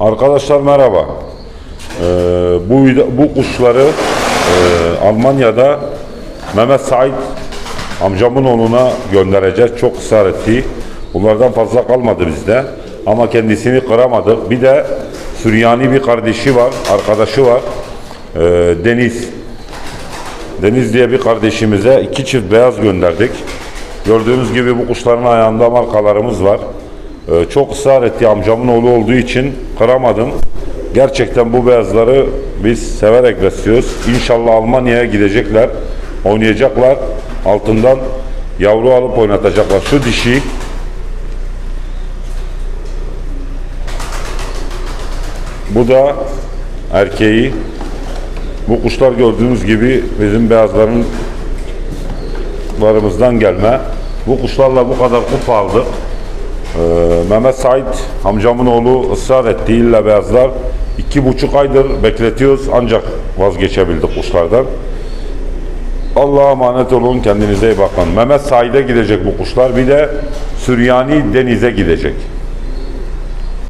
Arkadaşlar merhaba. Ee, bu bu kuşları e, Almanya'da Mehmet Said amcamın oğluna göndereceğiz. Çok ısrar etti. Bunlardan fazla kalmadı bizde. Ama kendisini kıramadık. Bir de Süryani bir kardeşi var, arkadaşı var. Ee, Deniz. Deniz diye bir kardeşimize iki çift beyaz gönderdik. Gördüğünüz gibi bu kuşların ayağında markalarımız var. Ee, çok ısrar etti amcamın oğlu olduğu için kıramadım. Gerçekten bu beyazları biz severek besliyoruz. İnşallah Almanya'ya gidecekler, oynayacaklar. Altından yavru alıp oynatacaklar. Şu dişi bu da erkeği. Bu kuşlar gördüğünüz gibi bizim beyazların larımızdan gelme. Bu kuşlarla bu kadar kupa aldık. Ee, Mehmet Said amcamın oğlu ısrar etti illa beyazlar. iki buçuk aydır bekletiyoruz ancak vazgeçebildik kuşlardan. Allah'a emanet olun kendinize iyi bakın. Mehmet Said'e gidecek bu kuşlar bir de Süryani Deniz'e gidecek.